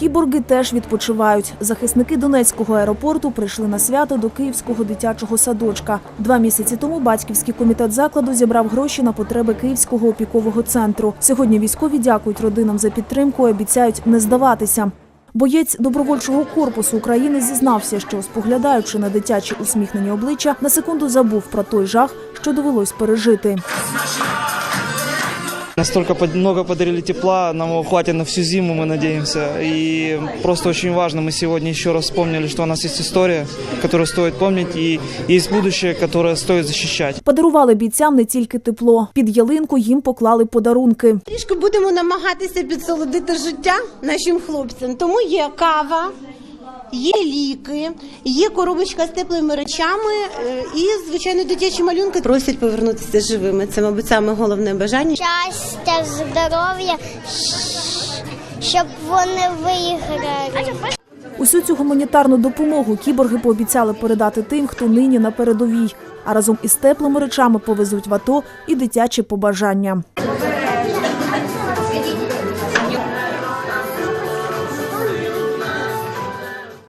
Кіборги теж відпочивають. Захисники Донецького аеропорту прийшли на свято до Київського дитячого садочка. Два місяці тому батьківський комітет закладу зібрав гроші на потреби Київського опікового центру. Сьогодні військові дякують родинам за підтримку і обіцяють не здаватися. Боєць добровольчого корпусу України зізнався, що споглядаючи на дитячі усміхнені обличчя, на секунду забув про той жах, що довелось пережити. Настолько много подарили тепла, нам его хватит на всю зиму, мы надеемся. И просто очень важно, мы сегодня еще раз вспомнили, что у нас есть история, которую стоит помнить, и есть будущее, которое стоит защищать. Подарували бійцям не тільки тепло. Під ялинку їм поклали подарунки. Трішки будемо намагатися підсолодити життя нашим хлопцям. Тому є кава, є ліки, є коробочка з теплими речами е, і, звичайно, дитячі малюнки. Просять повернутися живими. Це, мабуть, саме головне бажання. щастя, здоров'я, щоб вони виграли. Усю цю гуманітарну допомогу кіборги пообіцяли передати тим, хто нині на передовій. А разом із теплими речами повезуть в АТО і дитячі побажання.